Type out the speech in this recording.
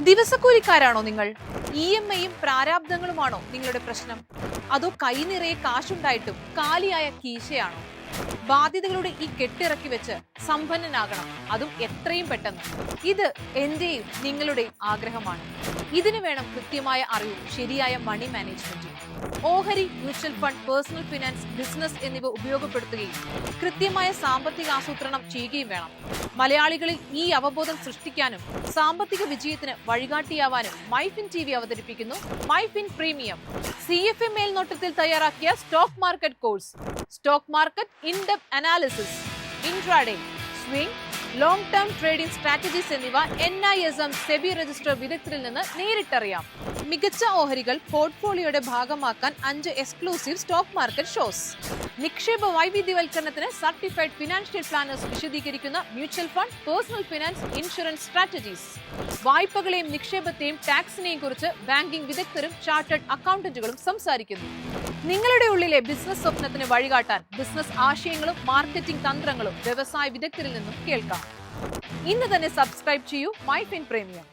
ദിവസക്കൂലിക്കാരാണോ നിങ്ങൾ? E M ഐയും പ്രാരാബ്ദങ്ങളുമാണോ നിങ്ങളുടെ പ്രശ്നം? അതോ കൈ നിറയെ കാശുണ്ടായിട്ടും കാലിയായ കീശയാണോ? ബാധ്യതകളുടെ ഈ കെട്ടിറക്കി വെച്ച് സമ്പന്നനാകണം. അതും എത്രയും പെട്ടെന്ന്. ഇത് എന്റെയും നിങ്ങളുടെയും ആഗ്രഹമാണ്. ഇതിനു വേണം കൃത്യമായ അറിവും ശരിയായ മണി മാനേജ്മെന്റും ഓഹരി mutual fund personal finance business എന്നിവ ഉപയോഗപ്പെടുത്തുകയും കൃത്യമായ സാമ്പത്തിക ആസൂത്രണം ചെയ്യുകയും വേണം. മലയാളികളിൽ ഈ അവബോധം സൃഷ്ടിക്കാനും സാമ്പത്തിക വിജയത്തിന് വഴികാട്ടിയാവാനും മൈഫിൻ ടി വി അവതരിപ്പിക്കുന്നു. MyFin premium. C F M മേൽനോട്ടത്തിൽ തയ്യാറാക്കിയ stock market course. Stock market in depth analysis. Intraday swing long term trading strategies എന്നിവ N I S M SEBI register വിദഗ്ധരിൽ നിന്ന് നേരിട്ടറിയാം. മികച്ച ഓഹരികൾ പോർട്ട്ഫോളിയോയുടെ ഭാഗമാക്കാൻ അഞ്ച് എക്സ്ക്ലൂസീവ് സ്റ്റോക്ക് മാർക്കറ്റ് ഷോസ്. നിക്ഷേപ വൈവിധ്യവൽക്കരണത്തിന് സർട്ടിഫൈഡ് ഫിനാൻഷ്യൽ പ്ലാനേഴ്സ് വിശദീകരിക്കുന്ന mutual fund personal finance insurance strategies. വായ്പകളെയും നിക്ഷേപത്തെയും ടാക്സിനെയും കുറിച്ച് ബാങ്കിംഗ് വിദഗ്ധരും ചാർട്ടേഡ് അക്കൗണ്ടന്റുകളും സംസാരിക്കുന്നു. നിങ്ങളുടെ ഉള്ളിലെ ബിസിനസ് സ്വപ്നത്തിന് വഴികാട്ടാൻ ബിസിനസ് ആശയങ്ങളും മാർക്കറ്റിംഗ് തന്ത്രങ്ങളും വ്യവസായ വിദഗ്ധരിൽ നിന്നും കേൾക്കാം. ഇന്ന് തന്നെ സബ്സ്ക്രൈബ് ചെയ്യൂ മൈ ഫിൻ പ്രീമിയം.